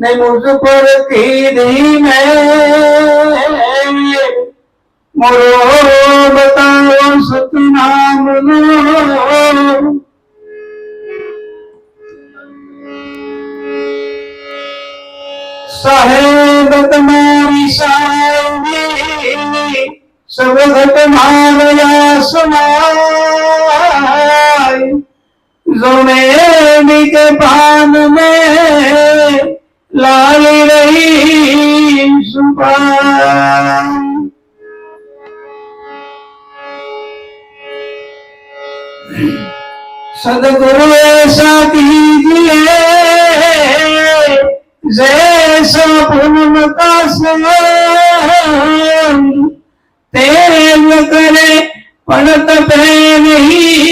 नहीं मुझ पर तेरी मैं मोरो बताओ सतनाम साहेब तुम्हारी साहेबी सब घटमाया समाय जो मेरी के पान में લાલ રહી સદગુરુ સાથી દિયે જૈસા પૂનમ કા તેજ કરે પણ તપે નહીં.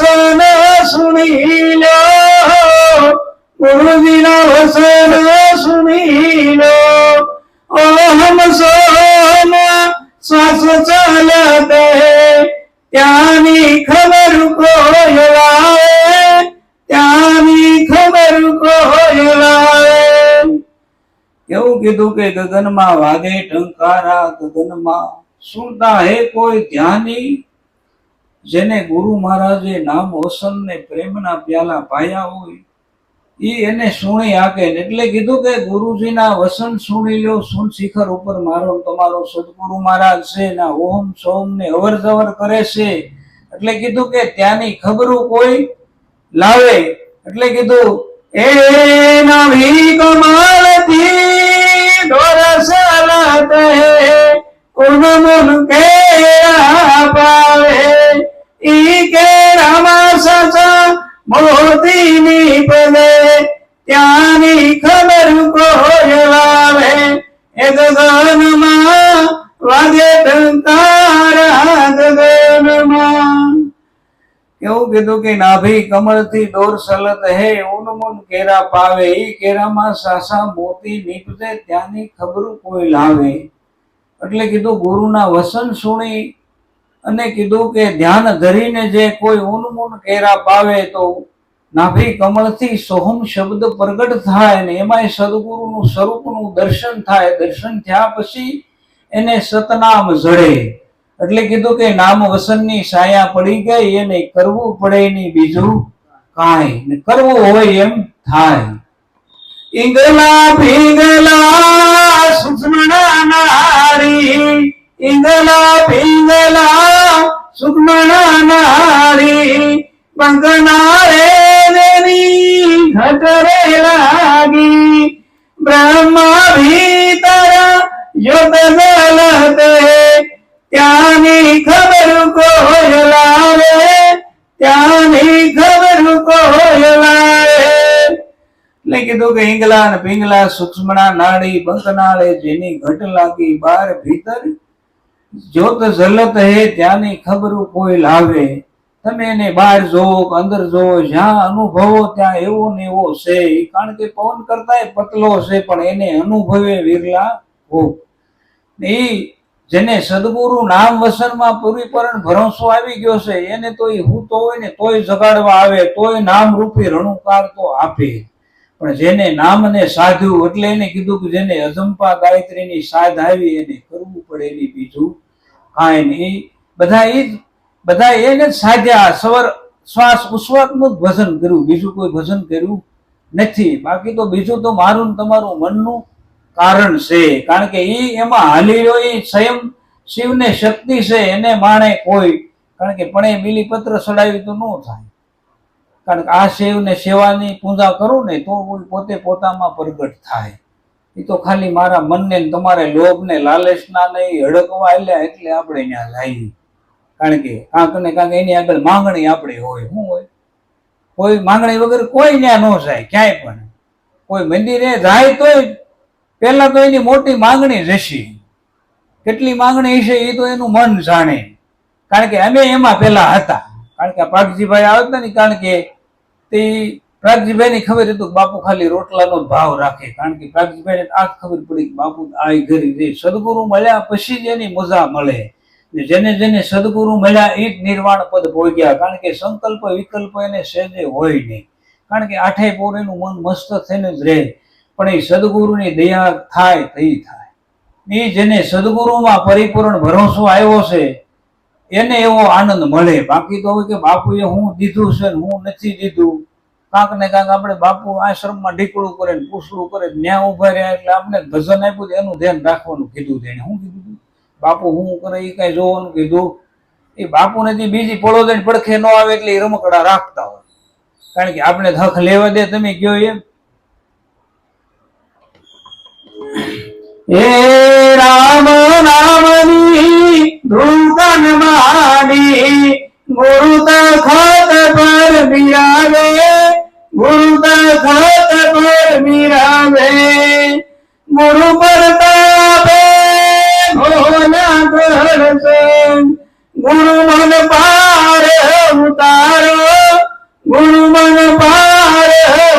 ગુરુજીના સુની લો ગુરુજીના વસન સુણી લો ઓહમ શ્વાસ ચાલતે ત્યાંની ખબર કોઈ લાવે. ત્યાંની ખબર કોઈ લાવે. એવું કીધું કે ગગનમાં વાગે ટંકારા, ગગનમાં સુરતા હે કોઈ ધ્યાની? જેને ગુરુ મહારાજે નામ હોસન ને પ્રેમના પ્યાલા પાયા હોય એ એને સુણી આકે એટલે કીધું કે ગુરુજીના વસન સુણી લ્યો સુન શિખર ઉપર મારો તમારો સદગુરુ મહારાજ છે ના ઓમ સોમ ને અવર જવર કરે છે. એટલે કીધું કે ત્યાંની ખબરું કોઈ લાવે. એટલે કીધું, એ નવી કમાલથી કીધું કે નાભી કમળથી દોર સલત હે ઉનમુન કેરા પાવે. ઈ કેરામાં સાસા મોતી નીપજે, ત્યાંની ખબરું કોઈ લાવે. એટલે કીધું ગુરુના વસન સુણી અને કીધું કે ધ્યાન ધરીને જે કોઈ ઉન મુન કેરા પાવે તો નાભી કમળથી સોહમ શબ્દ પ્રગટ થાય ને એમાંય સદગુરુનું સ્વરૂપનું દર્શન થાય. દર્શન થયા પછી એને સતનામ જડે. એટલે કીધું કે નામ વસનની સાયા પડી ગઈ એને કરવું પડે નહીં બીજું કાંઈ કરવું હોય એમ થાય. ઈંગલા ભીંગલા સુખમણા નારી, ઈંગલા ભીંગલા સુખમણા નારી બંગનારે દેવી ઘટરે લાગી બ્રહ્મા ભીતર યોગ જલતે ત્યાંની ખબર કોઈ લાવે, ત્યાંની ખબર કોઈ એટલે કીધું કે ઈંગલા ને પિંગલા, સૂક્ષ્મણા નાળી બંકનાળે જેની ઘટ લાગી બાર ભીતર જોત જલત હે, ત્યાંની ખબર કોઈ લાવે. તમે એને બહાર જોવો કે અંદર જોવો જ્યાં અનુભવો ત્યાં એવો ને એવો છે. કારણ કે પવન કરતા પતલો છે, પણ એને અનુભવે વિરલા હો ઈ જેને સદગુરુ નામ વસનમાં પૂરીપરણ ભરોસો આવી ગયો છે, એને તો એ હું તો હોય ને તોય જગાડવા આવે, તોય નામ રૂપી રણુકાર તો આપે. પણ જેને નામને સાધ્યું એટલે એને કીધું કે જેને અજંપા ગાયત્રીની સાધ આવી એને કરવું પડે એની બીજું કાંઈ નહીં. બધા એ જ, બધા એને જ સાધ્યા. સવાર શ્વાસ ઉશ્વાસનું ભજન કર્યું. બીજું કોઈ ભજન કર્યું નથી. બાકી તો બીજું તો મારું તમારું મનનું કારણ છે. કારણ કે એ એમાં હાલી રહ્યો એ સ્વયં શિવને શક્તિ છે, એને માણે કોઈ. કારણ કે પણ એ બીલીપત્ર ચડાવી તો ન થાય. કારણ કે આ શિવને સેવાની પૂજા કરું ને તો પોતે પોતામાં પ્રગટ થાય. એ તો ખાલી મારા મનને તમારે લોભ ને લાલચના નહીં, હડકવા એટલે એટલે આપણે ત્યાં જઈએ કારણ કે કાંક ને કાંક એની આગળ માંગણી આપણી હોય. શું હોય? કોઈ માંગણી વગર કોઈ ત્યાં ન જાય, ક્યાંય પણ. કોઈ મંદિરે જાય તોય પહેલા તો એની મોટી માંગણી રહેશે. કેટલી માંગણી હશે એ તો એનું મન જાણે. કારણ કે અમે એમાં પહેલા હતા. કારણ કે પ્રાગજીભાઈ આવતા ને, કારણ કે તે પ્રાગજીભાઈ ની ખબર હતું કે બાપુ ખાલી રોટલાનો ભાવ રાખે. કારણ કે પ્રાગજીભાઈ આ ખબર પડી કે બાપુ આ ઘરે જે સદગુરુ મળ્યા પછી જ એની મજા મળે. જેને જેને સદગુરુ મળ્યા એ જ નિર્વાણ પદ ભોગ્યા. કારણ કે સંકલ્પ વિકલ્પ એને સહેજે હોય નહીં. કારણ કે આઠે પોર એનું મન મસ્ત થઈને જ રહે. પણ એ સદગુરુની દયા થાય થઈ થાય. એ જેને સદગુરુમાં પરિપૂર્ણ ભરોસો આવ્યો છે, એને એવો આનંદ મળે. બાકી તો કે બાપુએ હું દીધું છે હું નથી દીધું. કાંક ને કાંક આપણે બાપુ આશ્રમમાં ઢીકળું કરે ને પૂછડું કરે ત્યાં ઊભા રહ્યા એટલે આપણે ભજન આપ્યું તો એનું ધ્યાન રાખવાનું કીધું તેને શું કીધું બાપુ હું કરે એ કઈ જોવાનું કીધું? એ બાપુને જે બીજી પડો દઈને પડખે ન આવે એટલે એ રમકડા રાખતા હોય. કારણ કે આપણે હક લેવા દે, તમે કયો એમ? હે રામ નામની ધૂકન માની ગુરુ તખત પર બિરાવે ગુરુ તખત પર બિરાવે ગુરુ પ્રતાપે ભોલા કરશે ગુરુ મન પાર ઉતારો, ગુરુ મન પાર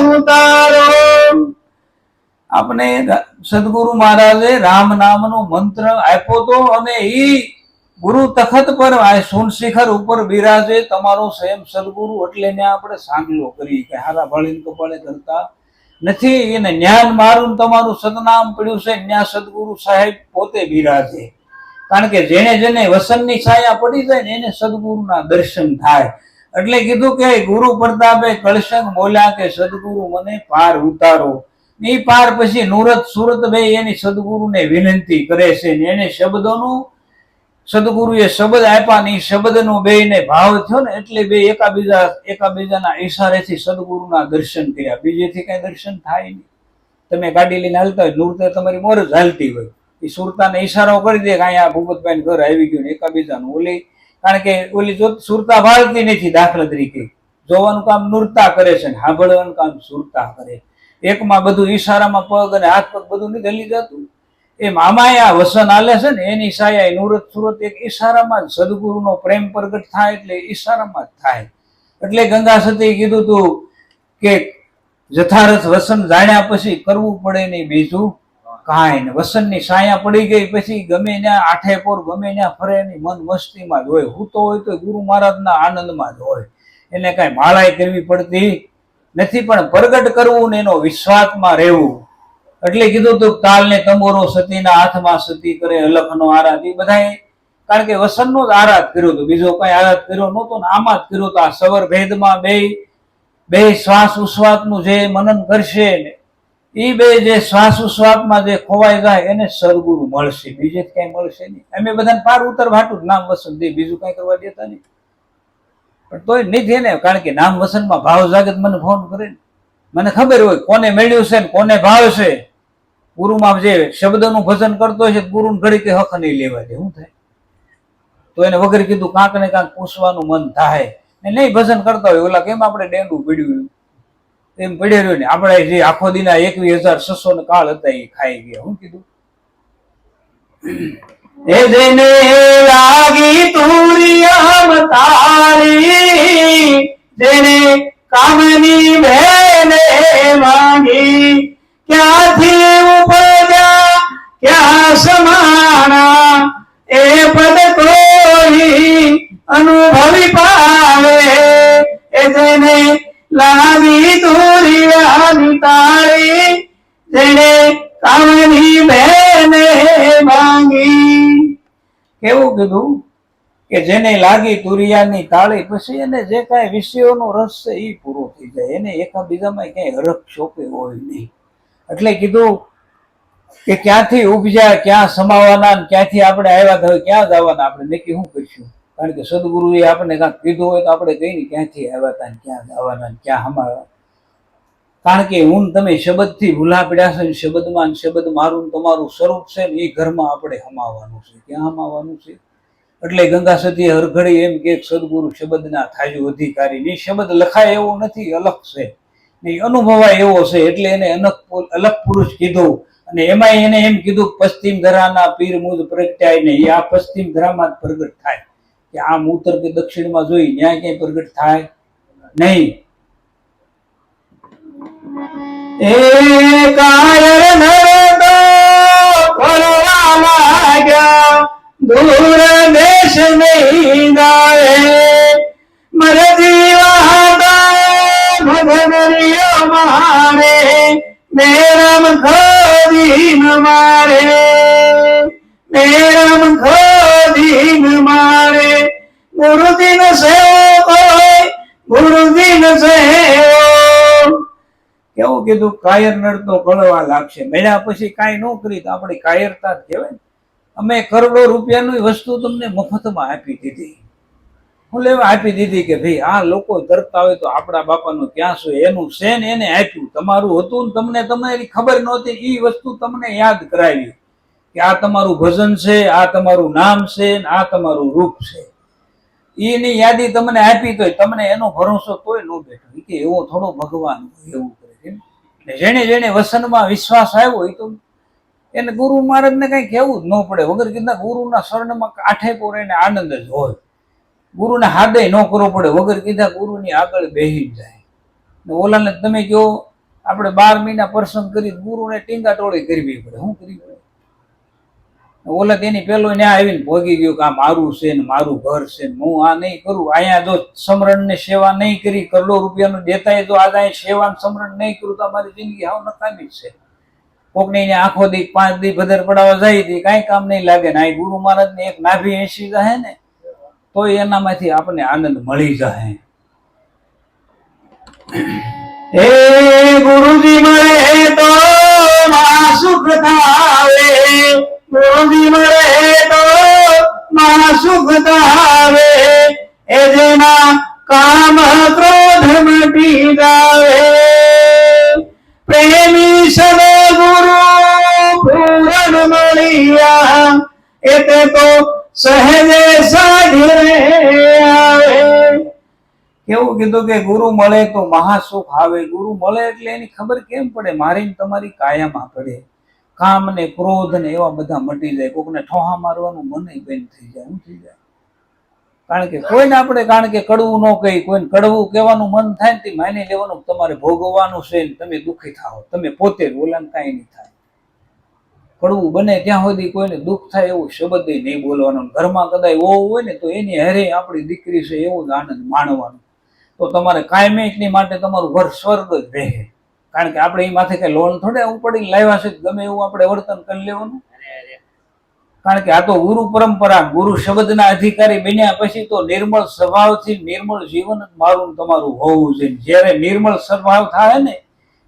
ઉતારો. આપણે સદગુરુ મહારાજે રામ નામનો મંત્ર આપ્યો તો અને એ ગુરુ તખત પર આ સોન શિખર ઉપર બિરાજે, તમારો સ્વયં સદગુરુ એટલે ને આપણે સાંગલો કરી કે હારા ભળીને કપાળે કરતા નથી. એને જ્ઞાન મારું તમારું સદનામ પડ્યું છે ત્યાં સદગુરુ સાહેબ પોતે બિરાજે. કારણ કે જેને જેને વસનની છાયા પડી જાય ને એને સદગુરુના દર્શન થાય. એટલે કીધું કે ગુરુ પ્રતાપે કળશંગ બોલ્યા કે, સદગુરુ, મને પાર ઉતારો. એ પાર પછી નુરત સુરત ભાઈ એની સદગુરુને વિનંતી કરે છે એને શબ્દોનું સદગુરુએ શબ્દ આપ્યા ને એ શબ્દનો બે ભાવ થયો ને એટલે બે એકાબીજા એકાબીજાના ઈશારેથી સદગુરુના દર્શન કર્યા. બીજેથી કઈ દર્શન થાય નહીં. તમે ગાડી લઈને હાલતા હોય, નુરતે તમારી મોર જ હાલતી હોય. એ સુરતાને ઈશારો કરી દે કે અહીંયા ભૂપતભાઈ ઘર આવી ગયું એકાબીજાનું ઓલી, કારણ કે ઓલી જો સુરતા ભાળતી નથી દાખલા તરીકે. જોવાનું કામ નૂરતા કરે છે ને સાંભળવાનું કામ સુરતા કરે એકમાં બધું ઈશારામાં પગ અને હાથ પગ બધું નીકળી જતું એમ આમાંય આ વસન આલે છે ને, એની સાયા નુરત સુરત એક ઈશારામાં જ સદગુરુનો પ્રેમ પ્રગટ થાય એટલે ઈશારામાં જ થાય. એટલે ગંગા સતી કીધું તું કે જથારથ વસન જાણ્યા પછી કરવું પડે નહીં બીજું કાંઈ ને વસનની સાયા પડી ગઈ પછી ગમે ત્યાં આઠે પોર, ગમે ત્યાં ફરે એની મન મસ્તીમાં જ હોય. હું તો હોય તો ગુરુ મહારાજના આનંદમાં જ હોય. એને કાંઈ માળાઈ કરવી પડતી નથી, પણ પ્રગટ કરવું ને એનો વિશ્વાસમાં રહેવું. એટલે કીધું તું તાલને તંબોરો સતીના હાથમાં સતી કરે, અલખનો આરાધ. એ બધાએ, કારણ કે વસનનો જ આરાધ કર્યો હતો. બીજો કઈ આરાધ કર્યો નહોતો ને આમાં જ કર્યો હતો. આ સવર ભેદમાં બે બે શ્વાસ ઉશ્વાસનું જે મનન કરશે એ બે જે શ્વાસ ઉશ્વાસમાં જે ખોવાઈ જાય, એને સદગુરુ મળશે. બીજે કઈ મળશે નહીં. અમે બધાને પાર ઉતર ભાટું જ નામ વસંત બીજું કઈ કરવા દેતા નહીં. પણ તોય નહીં નથી ને કારણ કે નામ વસનમાં ભાવ જાગત મને ફોન કરે ને. મને ખબર હોય કોને મેળ્યું છે ને કોને ભાવ છે. ગુરુમાં જે શબ્દનું ભજન કરતો છે ગુરુને ઘડી કે હક નહીં લેવા દે, શું થાય? તો એને વગર કીધું કાંક ને કાંક પૂછવાનું મન થાય. ને નહીં ભજન કરતા હોય, ઓલા કેમ આપણે ડેંડું પીડ્યું? એમ પડ્યું રહ્યું ને, આપણે જે આખો દિના એકવીસ હજાર છસો ને કાળ હતા એ ખાઈ ગયા, શું કીધું? જેને લાગી તુરિયમ તારી જેને કામની ભેને માંગી ક્યાંથી કે જેને લાગી તુરિયાની તાળી પછી એને જે કાંઈ વિષયોનો રસ છે એ પૂરો થઈ જાય. એને એકાબીજામાં ક્યાંય હરખ છોપી હોય નહીં. એટલે કીધું કે ક્યાંથી ઉપજ્યા, ક્યાં સમાવાના ક્યાંથી આપણે આવ્યા તો ક્યાં જવાના? આપણે નક્કી શું કરીશું? કારણ કે સદગુરુએ આપણે કાંઈક કીધું હોય તો આપણે કહીએ ને ક્યાંથી આવ્યા હતા ક્યાં જવાના ક્યાં હમાવા કારણ કે હું તમે શબ્દથી ભૂલા પડ્યા છે શબ્દમાં શબ્દ મારું તમારું સ્વરૂપ છે ને એ ઘરમાં આપણે હમાવાનું છે. ક્યાં હમાવાનું છે? એટલે ગંગા સતી હરઘડી એમ કે સદગુરુ શબ્દના થાજુ અધિકારી ની શબ્દ લખાય એવો નથી અલગ છે. અનુભવાય એવો છે, એટલે એને અનક અલગ પુરુષ કીધું. અને એમાં એને એમ કીધું પશ્ચિમ ધરાના પીર મુદ પ્રગટાય ને આ પશ્ચિમ ધરામાં પ્રગટ થાય. કે આમ ઉત્તર કે દક્ષિણમાં જોઈ, ન્યાય ક્યાંય પ્રગટ થાય નહીં. એ કારણ ફરવા જાય મર જીવા ભગવરિયો મારે મેરમ ખોદીન મારે, મેરમ ખોદીન મારે. ગુરુદિન સેવો કોઈ ગુરુદિન સેવો કેવું કીધું? કાયર નડતો કળવા લાગશે. મળ્યા પછી કાંઈ ન કરી તો આપણી કાયરતા જ કહેવાય. અમે કરોડો રૂપિયાની વસ્તુ તમને મફતમાં આપી દીધી. હું લેવા આપી દીધી કે ભાઈ આ લોકો તરતા હોય તો આપણા બાપાનું ક્યાં શું એનું છે ને એને આપ્યું. તમારું હતું ને તમને તમારી ખબર નહોતી એ વસ્તુ તમને યાદ કરાવી. કે આ તમારું ભજન છે, આ તમારું નામ છે, ને આ તમારું રૂપ છે. એની યાદી તમને આપી તોય તમને એનો ભરોસો તોય ન બેઠો. કે એવો થોડો ભગવાન એવું કરે જેને જેને વસનમાં વિશ્વાસ આવ્યો એ તો એને ગુરુ મહારાજને કંઈ કહેવું જ ન પડે. વગર કીધા ગુરુના શરણમાં આઠે પોરેને આનંદ જ હોય. ગુરુને હાદે ન કરવો પડે. વગર કીધા ગુરુની આગળ બેહી જાય. ને ઓલાને તમે કહો, આપણે બાર મહિના પ્રસંગ કરી ગુરુને ટીંગા ટોળી કરવી પડે. શું કરવી પડે? ઓલા તેની પેલો ત્યાં આવીને ભોગી ગયો કે આ મારું છે ને મારું ઘર છે હું આ નહીં કરું. અહીંયા જો સમરણ ને સેવા નહીં કરી, કરોડો રૂપિયાનું દેતા જો આજે સેવા સમરણ નહીં કરું તો અમારી જિંદગી હાવ નકામી છે. કોકને આંખો દી, પાંચ દી ભદર પડાવવા જાય તી કાંઈ કામ નહીં લાગે. ને અહીં ગુરુ મહારાજ ને એક નાભી એસી જાય ને, તો એનામાંથી આપણને આનંદ મળી જાય હે ગુરુજી, મળે તો માં સુખ થાવે ગુરુજી, મળે તો માં સુખ થાવે એ જેના સહેજે કેવું કીધું કે ગુરુ મળે તો મહાસુખ આવે. ગુરુ મળે એટલે એની ખબર કેમ પડે? મારી તમારી કાયામાં પડે. કામ ને ક્રોધ ને એવા બધા મટી જાય. કોકને ઠોહા મારવાનું મન બેન થઈ જાય. હું થઈ જાય. કારણ કે કોઈને આપણે, કારણ કે કડવું ન કહી કોઈને કડવું કહેવાનું મન થાય ને તે માની લેવાનું તમારે ભોગવવાનું છે તમે દુઃખી થાઓ. તમે પોતે ઓલાને કાંઈ નહીં થાય. કડવું બને ત્યાં સુધી કોઈને દુઃખ થાય એવું શબ્દ નહીં બોલવાનો. ઘરમાં કદાચ ઓવ હોય ને તો એની હરે આપણી દીકરી છે એવો જ આનંદ માણવાનો. તો તમારે કાયમિકની માટે તમારું ઘર સ્વર્ગ જ રહે. કારણ કે આપણે એ માથે કઈ લોન થોડે ઉપડીને લાવ્યા છે ગમે એવું આપણે વર્તન કરી લેવાનું. કારણ કે આ તો ગુરુ પરંપરા ગુરુ શબ્દના અધિકારી બન્યા પછી તો નિર્મળ સ્વભાવથી નિર્મળ જીવન જ મારું તમારું હોવું જોઈએ. જ્યારે નિર્મળ સ્વભાવ થાય ને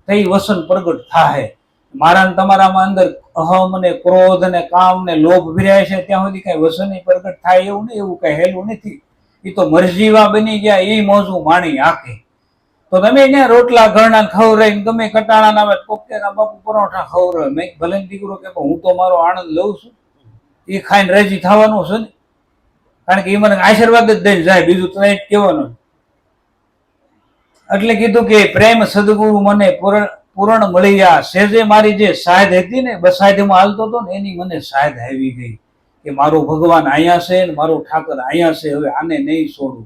તો એ વસન પ્રગટ થાય મારા તમારામાં અંદર અહમ ને ક્રોધ ને કામ ને લોભ ભર્યા છે, ત્યાં સુધી કઈ વસન પ્રગટ થાય એવું નહીં, એવું કઈ હેલું નથી. એ તો મરજીવા બની ગયા એ મોજું માણી આખે. તો તમે ત્યાં રોટલા ઘરના ખવડાવીને ગમે કટાણા ના આવે, કોકટેના બાપુ પરોઠા ખવરાય મેં ભલે દીકરો કે હું તો મારો આનંદ લઉં છું. એ ખાઈને રાજી થવાનું છે ને. કારણ કે એ મને આશીર્વાદ જ દઈને જાય, બીજું તને જ કહેવાનું એટલે કીધું કે, પ્રેમ સદગુરુ મને પૂરણ પૂરણ મળી ગયા સેજે મારી જે સાહેદ હતી ને બસાયદમાં હાલતો હતો ને, એની મને સાહેદ આવી ગઈ કે મારો ભગવાન અહીંયા છે ને, મારો ઠાકર અહીંયા છે, હવે આને નહીં છોડું.